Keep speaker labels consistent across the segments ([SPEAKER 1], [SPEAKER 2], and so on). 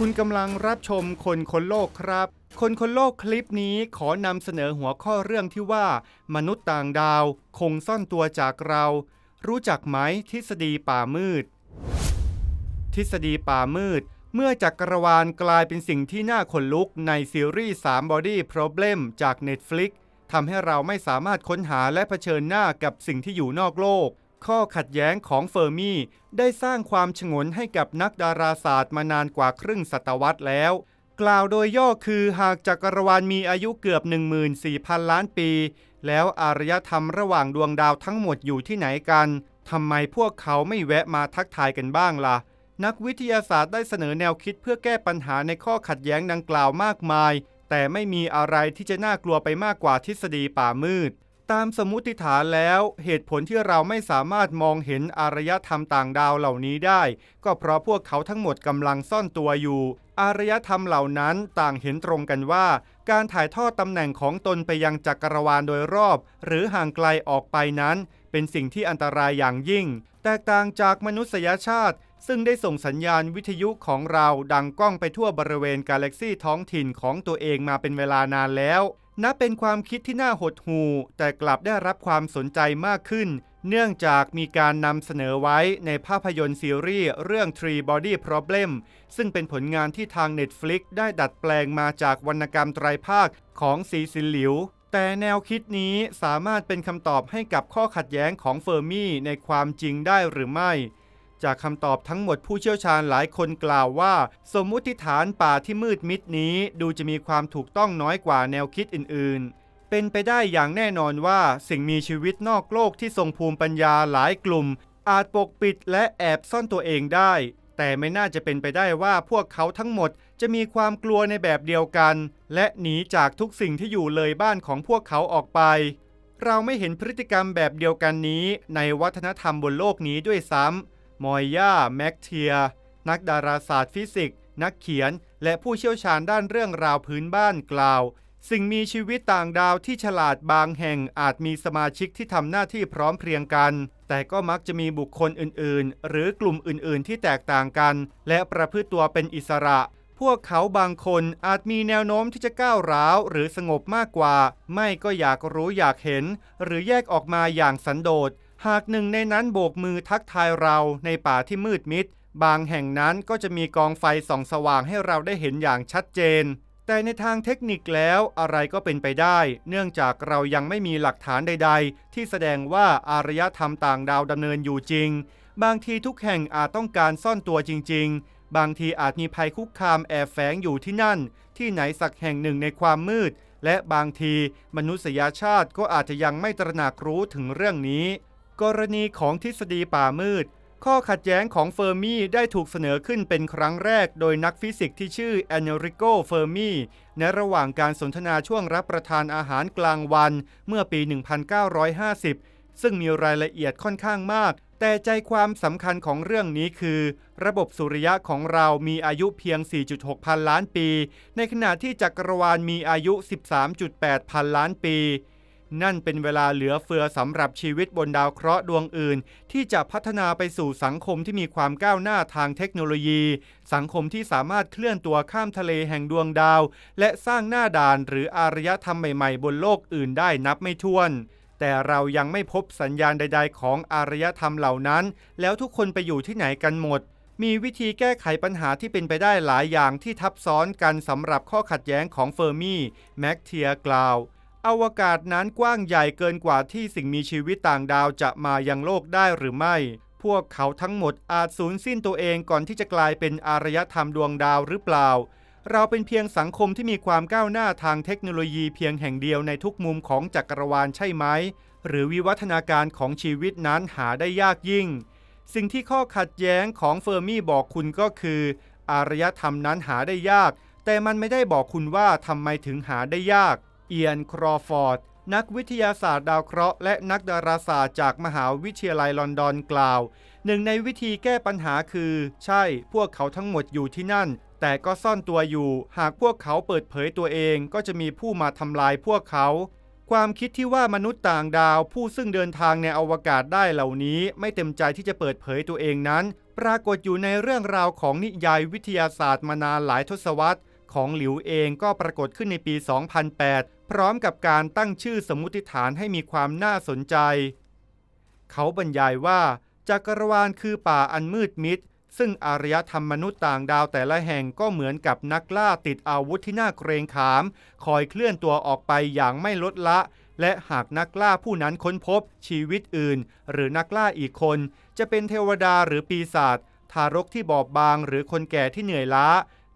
[SPEAKER 1] คุณกำลังรับชมคนคนโลกครับ คนคนโลกคลิปนี้ขอนำเสนอหัวข้อเรื่องที่ว่า มนุษย์ต่างดาว คงซ่อนตัวจากเรา รู้จักไหมทฤษฎีป่ามืด ทฤษฎีป่ามืด เมื่อจักรวาลกลายเป็นสิ่งที่น่าขนลุกในซีรีส์3 Body Problem จาก Netflix ทำให้เราไม่สามารถค้นหาและะเผชิญหน้ากับสิ่งที่อยู่นอกโลก ข้อขัดแย้งของเฟอร์มี่ได้สร้างความฉงนให้กับนักดาราศาสตร์มานานกว่าครึ่งศตวรรษแล้ว กล่าวโดยย่อคือหากจักรวาลมีอายุเกือบ 14,000 ล้านปี แล้วอารยธรรมระหว่างดวงดาวทั้งหมดอยู่ที่ไหนกันทำไมพวกเขาไม่แวะมาทักทายกันบ้างล่ะ นักวิทยาศาสตร์ได้เสนอแนวคิดเพื่อแก้ปัญหาในข้อขัดแย้งดังกล่าวมากมาย แต่ไม่มีอะไรที่จะน่ากลัวไปมากกว่าทฤษฎีป่ามืด ตามสมมุติฐานแล้ว เหตุผลที่เราไม่สามารถมองเห็นอารยธรรมต่างดาวเหล่านี้ได้ ก็เพราะพวกเขาทั้งหมดกำลังซ่อนตัวอยู่ อารยธรรมเหล่านั้นต่างเห็นตรงกันว่า การถ่ายทอดตำแหน่งของตนไปยังจักรวาลโดยรอบ หรือห่างไกลออกไปนั้น เป็นสิ่งที่อันตรายอย่างยิ่ง แตกต่างจากมนุษยชาติ ซึ่งได้ส่งสัญญาณวิทยุของเราดังก้องไปทั่วบริเวณกาแล็กซีท้องถิ่นของตัวเองมาเป็นเวลานานแล้ว นับเป็นความคิดที่น่าหดหู่แต่กลับได้รับความสนใจมากขึ้น เนื่องจากมีการนำเสนอไว้ในภาพยนตร์ซีรีส์เรื่อง Tree Body Problem ซึ่งเป็นผลงานที่ทาง Netflix ได้ดัดแปลงมาจากวรรณกรรมไตรภาคของซีซิลหลิว แต่แนวคิดนี้สามารถเป็นคำตอบให้กับข้อขัดแย้งของเฟอร์มี่ในความจริงได้หรือไม่ จากคำตอบทั้งหมดผู้เชี่ยวชาญหลายคนกล่าวว่า สมมุติฐานป่าที่มืดมิดนี้ดูจะมีความถูกต้องน้อยกว่าแนวคิดอื่นๆ เป็นไปได้อย่างแน่นอนว่าสิ่งมีชีวิตนอกโลกที่ทรงภูมิปัญญาหลายกลุ่ม อาจปกปิดและแอบซ่อนตัวเองได้ แต่ไม่น่าจะเป็นไปได้ว่าพวกเขาทั้งหมดจะมีความกลัวในแบบเดียวกัน และหนีจากทุกสิ่งที่อยู่เลยบ้านของพวกเขาออกไป เราไม่เห็นพฤติกรรมแบบเดียวกันนี้ในวัฒนธรรมบนโลกนี้ด้วยซ้ำ มอยย่าแม็กเทีย นักดาราศาสตร์ฟิสิกส์ นักเขียน และผู้เชี่ยวชาญด้านเรื่องราวพื้นบ้านกล่าว สิ่งมีชีวิตต่างดาวที่ฉลาดบางแห่งอาจมีสมาชิกที่ทำหน้าที่พร้อมเพรียงกัน แต่ก็มักจะมีบุคคลอื่น ๆ หรือกลุ่มอื่น ๆ ที่แตกต่างกัน และประพฤติตัวเป็นอิสระ พวกเขาบางคนอาจมีแนวโน้มที่จะก้าวร้าว หรือสงบมากกว่า ไม่ก็อยากรู้อยากเห็น หรือแยกออกมาอย่างสันโดษ หากหนึ่งในนั้นโบกมือทักทายเราในป่าที่มืดมิด บางแห่งนั้นก็จะมีกองไฟส่องสว่างให้เราได้เห็นอย่างชัดเจน แต่ในทางเทคนิคแล้วอะไรก็เป็นไปได้ เนื่องจากเรายังไม่มีหลักฐานใด ๆ ที่แสดงว่าอารยธรรมต่างดาวดำเนินอยู่จริง บางทีทุกแห่งอาจต้องการซ่อนตัวจริง ๆ บางทีอาจมีภัยคุกคามแอบแฝงอยู่ที่นั่น ที่ไหนสักแห่งหนึ่งในความมืด และบางทีมนุษยชาติก็อาจจะยังไม่ตระหนักรู้ถึงเรื่องนี้ กรณีของทฤษฎีป่ามืด ข้อขัดแย้งของเฟอร์มีได้ถูกเสนอขึ้นเป็นครั้งแรกโดยนักฟิสิกส์ที่ชื่อแอนริโกเฟอร์มีในระหว่างการสนทนาช่วงรับประทานอาหารกลางวันเมื่อปี 1950 ซึ่งมีรายละเอียดค่อนข้างมาก แต่ใจความสำคัญของเรื่องนี้คือ ระบบสุริยะของเรามีอายุเพียง 4.6 พันล้านปี ในขณะที่จักรวาลมีอายุ 13.8 พันล้านปี นั่นเป็นเวลาเหลือเฟือสำหรับชีวิตบนดาวเคราะห์ดวงอื่น ที่จะพัฒนาไปสู่สังคมที่มีความก้าวหน้าทางเทคโนโลยี สังคมที่สามารถเคลื่อนตัวข้ามทะเลแห่งดวงดาว และสร้างหน้าด่านหรืออารยธรรมใหม่ๆ บนโลกอื่นได้นับไม่ถ้วน แต่เรายังไม่พบสัญญาณใด ๆ ของอารยธรรมเหล่านั้น แล้วทุกคนไปอยู่ที่ไหนกันหมดมีวิธีแก้ไขปัญหาที่เป็นไปได้หลายอย่างที่ทับซ้อนกันสำหรับข้อขัดแย้งของเฟอร์มี่แม็กเทียกล่าว อวกาศนั้นกว้างใหญ่เกินกว่าที่สิ่งมีชีวิตต่างดาวจะมายังโลกได้หรือไม่ พวกเขาทั้งหมดอาจสูญสิ้นตัวเองก่อนที่จะกลายเป็นอารยธรรมดวงดาวหรือเปล่า เราเป็นเพียงสังคมที่มีความก้าวหน้าทางเทคโนโลยีเพียงแห่งเดียวในทุกมุมของจักรวาลใช่ไหม หรือวิวัฒนาการของชีวิตนั้นหาได้ยากยิ่ง สิ่งที่ข้อขัดแย้งของเฟอร์มี่บอกคุณก็คือ อารยธรรมนั้นหาได้ยาก แต่มันไม่ได้บอกคุณว่าทำไมถึงหาได้ยาก เอียนครอฟอร์ด นักวิทยาศาสตร์ดาวเคราะห์และนักดาราศาสตร์จากมหาวิทยาลัยลอนดอนกล่าว หนึ่งในวิธีแก้ปัญหาคือ ใช่พวกเขาทั้งหมดอยู่ที่นั่น แต่ก็ซ่อนตัวอยู่ หากพวกเขาเปิดเผยตัวเองก็จะมีผู้มาทำลายพวกเขาความคิดที่ว่ามนุษย์ต่างดาวผู้ซึ่งเดินทางในอวกาศได้เหล่านี้ ไม่เต็มใจที่จะเปิดเผยตัวเองนั้น ปรากฏอยู่ในเรื่องราวของนิยายวิทยาศาสตร์มานานหลายทศวรรษ ของหลิวเองก็ปรากฏขึ้นในปี 2008 พร้อมกับการตั้งชื่อสมมุติฐานให้มีความน่าสนใจ เขาบรรยายว่าจักรวาลคือป่าอันมืดมิด ซึ่งอารยธรรมมนุษย์ต่างดาวแต่ละแห่งก็เหมือนกับนักล่าติดอาวุธที่น่าเกรงขาม คอยเคลื่อนตัวออกไปอย่างไม่ลดละ และหากนักล่าผู้นั้นค้นพบ ชีวิตอื่น หรือนักล่าอีกคน จะเป็นเทวดาหรือปีศาจทารกที่บอบบางหรือคนแก่ที่เหนื่อยล้า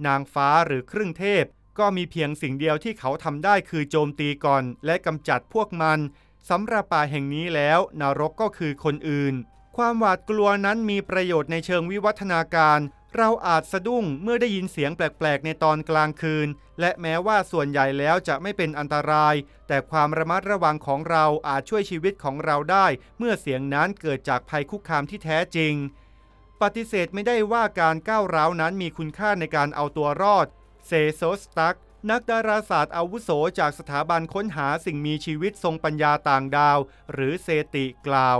[SPEAKER 1] นางฟ้าหรือครึ่งเทพ ก็มีเพียงสิ่งเดียวที่เขาทำได้คือโจมตีก่อน และกำจัดพวกมันสำหรับป่าแห่งนี้แล้วนรกก็คือคนอื่น ความหวาดกลัวนั้นมีประโยชน์ในเชิงวิวัฒนาการ เราอาจสะดุ้งเมื่อได้ยินเสียงแปลกๆ ในตอนกลางคืน และแม้ว่าส่วนใหญ่แล้วจะไม่เป็นอันตราย แต่ความระมัดระวังของเราอาจช่วยชีวิตของเราได้ เมื่อเสียงนั้นเกิดจากภัยคุกคามที่แท้จริง ปฏิเสธไม่ได้ว่าการก้าวร้าวนั้นมีคุณค่าในการเอาตัวรอด เซโซสตัก นักดาราศาสตร์อาวุโสจากสถาบันค้นหาสิ่งมีชีวิตทรงปัญญาต่างดาว หรือเซติกล่าว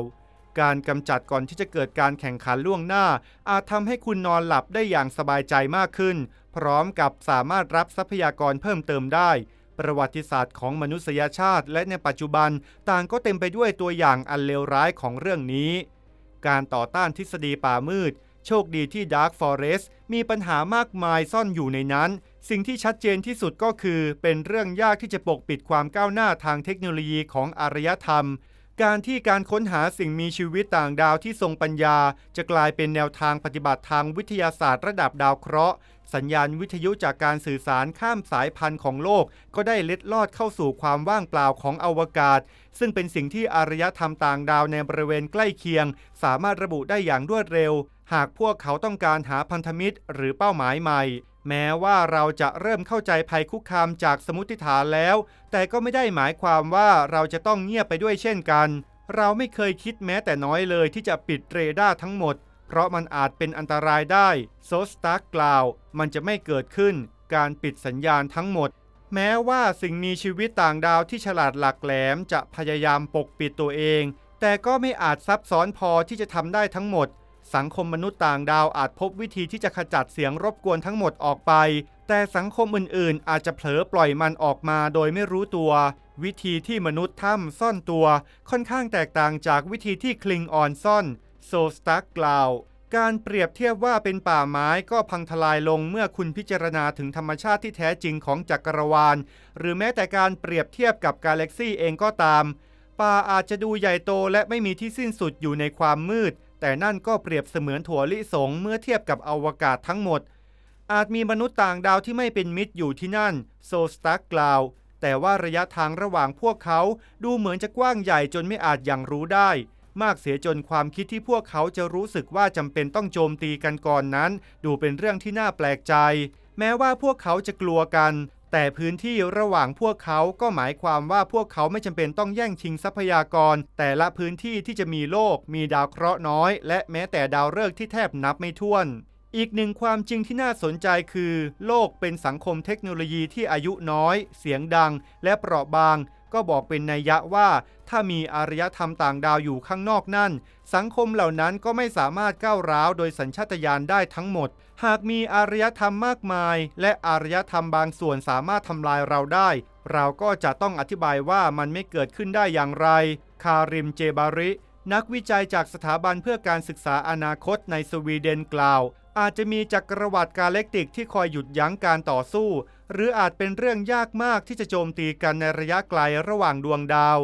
[SPEAKER 1] การกำจัดก่อนที่จะเกิดการแข่งขันล่วงหน้า อาจทำให้คุณนอนหลับได้อย่างสบายใจมากขึ้น พร้อมกับสามารถรับทรัพยากรเพิ่มเติมได้ ประวัติศาสตร์ของมนุษยชาติ และในปัจจุบันต่างก็เต็มไปด้วยตัวอย่างอันเลวร้ายของเรื่องนี้ การต่อต้านทฤษฎีป่ามืด โชคดีที่ Dark Forest มีปัญหามากมายซ่อนอยู่ในนั้น สิ่งที่ชัดเจนที่สุดก็คือ เป็นเรื่องยากที่จะปกปิดความก้าวหน้าทางเทคโนโลยีของอารยธรรม การที่การค้นหาสิ่งมีชีวิตต่างดาวที่ทรงปัญญา จะกลายเป็นแนวทางปฏิบัติทางวิทยาศาสตร์ระดับดาวเคราะห์ สัญญาณวิทยุจากการสื่อสารข้ามสายพันธุ์ของโลก ก็ได้เล็ดลอดเข้าสู่ความว่างเปล่าของอวกาศ ซึ่งเป็นสิ่งที่อารยธรรมต่างดาวในบริเวณใกล้เคียง สามารถระบุได้อย่างรวดเร็ว หากพวกเขาต้องการหาพันธมิตร หรือเป้าหมายใหม่ แม้ว่าเราจะเริ่มเข้าใจภัยคุกคามจากสมมติฐานแล้ว แต่ก็ไม่ได้หมายความว่าเราจะต้องเงียบไปด้วยเช่นกัน เราไม่เคยคิดแม้แต่น้อยเลยที่จะปิดเรดาร์ทั้งหมด เพราะมันอาจเป็นอันตรายได้โซสตาร์กล่าว มันจะไม่เกิดขึ้น การปิดสัญญาณทั้งหมด แม้ว่าสิ่งมีชีวิตต่างดาวที่ฉลาดหลักแหลมจะพยายามปกปิดตัวเอง แต่ก็ไม่อาจซับซ้อนพอที่จะทำได้ทั้งหมด สังคมมนุษย์ต่างดาวอาจพบวิธีที่จะขจัดเสียงรบกวนทั้งหมดออกไป แต่สังคมอื่นๆ อาจจะเผลอปล่อยมันออกมาโดยไม่รู้ตัว วิธีที่มนุษย์ถ้ำซ่อนตัว ค่อนข้างแตกต่างจากวิธีที่คลิงออนซ่อนโซสตักกล่าวการเปรียบเทียบว่าเป็นป่าไม้ก็พังทลายลงเมื่อคุณพิจารณาถึงธรรมชาติที่แท้จริงของจักรวาล หรือแม้แต่การเปรียบเทียบกับกาแล็กซี่เองก็ตาม ป่าอาจจะดูใหญ่โตและไม่มีที่สิ้นสุดอยู่ในความมืด แต่นั่นก็เปรียบเสมือนถั่วลิสงเมื่อเทียบกับอวกาศทั้งหมด อาจมีมนุษย์ต่างดาวที่ไม่เป็นมิตรอยู่ที่นั่น โซสตักกล่าว แต่ว่าระยะทางระหว่างพวกเขาดูเหมือนจะกว้างใหญ่จนไม่อาจยังรู้ได้ มากเสียจนความคิดที่พวกเขาจะรู้สึกว่าจำเป็นต้องโจมตีกันก่อนนั้น ดูเป็นเรื่องที่น่าแปลกใจ แม้ว่าพวกเขาจะกลัวกัน แต่พื้นที่ระหว่างพวกเขาก็หมายความว่าพวกเขาไม่จำเป็นต้องแย่งชิงทรัพยากร แต่ละพื้นที่ที่จะมีโลก มีดาวเคราะห์น้อย และแม้แต่ดาวฤกษ์ที่แทบนับไม่ถ้วน อีกหนึ่งความจริงที่น่าสนใจคือ โลกเป็นสังคมเทคโนโลยีที่อายุน้อย เสียงดัง และเปราะบาง ก็บอกเป็นนัยยะว่า ถ้ามีอารยธรรมต่างดาวอยู่ข้างนอกนั่น สังคมเหล่านั้นก็ไม่สามารถก้าวร้าวโดยสัญชาตญาณได้ทั้งหมด หากมีอารยธรรมมากมาย และอารยธรรมบางส่วนสามารถทำลายเราได้ เราก็จะต้องอธิบายว่ามันไม่เกิดขึ้นได้อย่างไร คาริมเจบาริ นักวิจัยจากสถาบันเพื่อการศึกษาอนาคตในสวีเดนกล่าว อาจจะมีจักรวรรดิกาเล็กติกที่คอยหยุดยั้งการต่อสู้ หรืออาจเป็นเรื่องยากมากที่จะโจมตีกันในระยะไกลระหว่างดวงดาว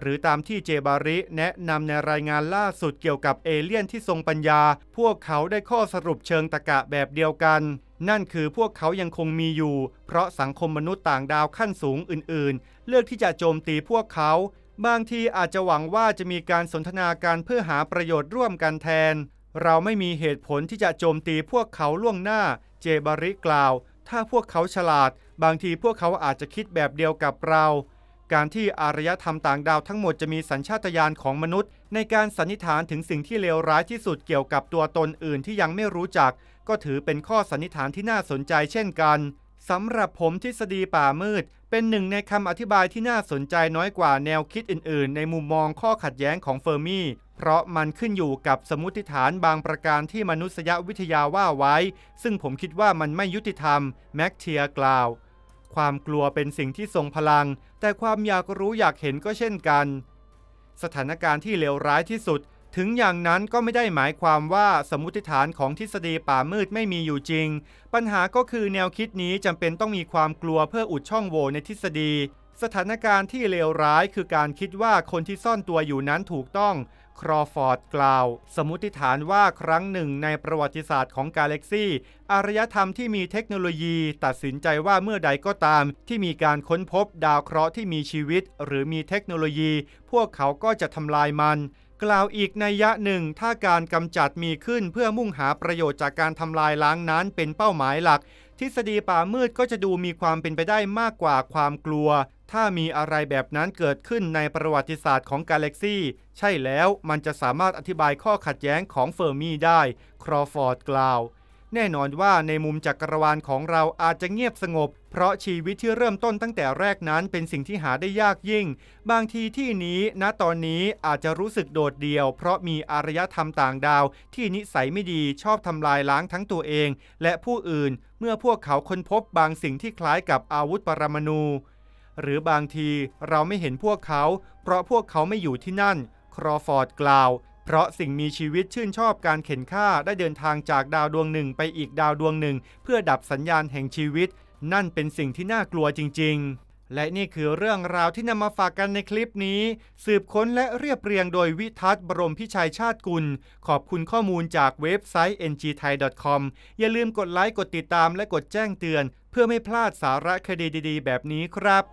[SPEAKER 1] หรือตามที่เจบาริแนะนำในรายงานล่าสุดเกี่ยวกับเอเลี่ยนที่ทรงปัญญา พวกเขาได้ข้อสรุปเชิงตะกะแบบเดียวกัน นั่นคือพวกเขายังคงมีอยู่ เพราะสังคมมนุษย์ต่างดาวขั้นสูงอื่น ๆ เลือกที่จะโจมตีพวกเขาบางทีอาจจะหวังว่าจะมีการสนทนาการเพื่อหาประโยชน์ร่วมกันแทน เราไม่มีเหตุผลที่จะโจมตีพวกเขาล่วงหน้า เจบาริกล่าว ถ้าพวกเขาฉลาด บางทีพวกเขาอาจจะคิดแบบเดียวกับเรา การที่อารยธรรมต่างดาวทั้งหมดจะมีสัญชาตญาณของมนุษย์ ในการสันนิษฐานถึงสิ่งที่เลวร้ายที่สุดเกี่ยวกับตัวตนอื่นที่ยังไม่รู้จัก ก็ถือเป็นข้อสันนิษฐานที่น่าสนใจเช่นกันสำหรับผมทฤษฎีป่ามืด เป็นหนึ่งในคำอธิบายที่น่าสนใจน้อยกว่าแนวคิดอื่น ๆ ในมุมมองข้อขัดแย้งของเฟอร์มี เพราะมันขึ้นอยู่กับสมมติฐานบางประการที่มนุษยวิทยาว่าไว้ ซึ่งผมคิดว่ามันไม่ยุติธรรม แม็กเทียกล่าว ความกลัวเป็นสิ่งที่ทรงพลัง แต่ความอยากรู้อยากเห็นก็เช่นกัน สถานการณ์ที่เลวร้ายที่สุด ถึงอย่างนั้นก็ไม่ได้หมายความว่าสมมติฐานของทฤษฎีป่ามืดไม่มีอยู่จริง ปัญหาก็คือแนวคิดนี้จำเป็นต้องมีความกลัวเพื่ออุดช่องโหว่ในทฤษฎีสถานการณ์ที่เลวร้ายคือการคิดว่าคนที่ซ่อนตัวอยู่นั้นถูกต้อง ครอฟอร์ดกล่าว สมมติฐานว่าครั้งหนึ่งในประวัติศาสตร์ของกาแล็กซี่อารยธรรมที่มีเทคโนโลยีตัดสินใจว่าเมื่อใดก็ตาม ที่มีการค้นพบดาวเคราะห์ที่มีชีวิต หรือมีเทคโนโลยี พวกเขาก็จะทำลายมันกล่าวอีกในยะหนึ่ง ถ้าการกำจัดมีขึ้นเพื่อมุ่งหาประโยชน์จากการทำลายล้างนั้นเป็นเป้าหมายหลัก ทฤษฎีป่ามืดก็จะดูมีความเป็นไปได้มากกว่าความกลัว ถ้ามีอะไรแบบนั้นเกิดขึ้นในประวัติศาสตร์ของกาแล็กซี่ใช่แล้วมันจะสามารถอธิบายข้อขัดแย้งของเฟอร์มีได้ ครอฟอร์ดกล่าว แน่นอนว่าในมุมจักรวาลของเราอาจจะเงียบสงบ เพราะชีวิตที่เริ่มต้นตั้งแต่แรกนั้นเป็นสิ่งที่หาได้ยากยิ่ง บางทีที่นี้ณตอนนี้อาจจะรู้สึกโดดเดี่ยว เพราะมีอารยธรรมต่างดาว ที่นิสัยไม่ดีชอบทำลายล้างทั้งตัวเอง และผู้อื่น เมื่อพวกเขาค้นพบบางสิ่งที่คล้ายกับอาวุธปรมาณูหรือบางทีเราไม่เห็นพวกเขา เพราะพวกเขาไม่อยู่ที่นั่น ครอฟอร์ดกล่าว เพราะสิ่งมีชีวิตชื่นชอบการเข็นฆ่าได้เดินทางจากดาวดวงหนึ่งไปอีกดาวดวงหนึ่ง เพื่อดับสัญญาณแห่งชีวิต นั่นเป็นสิ่งที่น่ากลัวจริง ๆและนี่คือเรื่องราวที่นำมาฝากกันในคลิปนี้ สืบค้นและเรียบเรียงโดยวิทัศน์บรมพิชัยชาติกุล ขอบคุณข้อมูลจากเว็บไซต์ ngthai.com อย่าลืมกดไลค์ กดติดตามและกดแจ้งเตือน เพื่อไม่พลาดสาระคดีดีๆ แบบนี้ครับ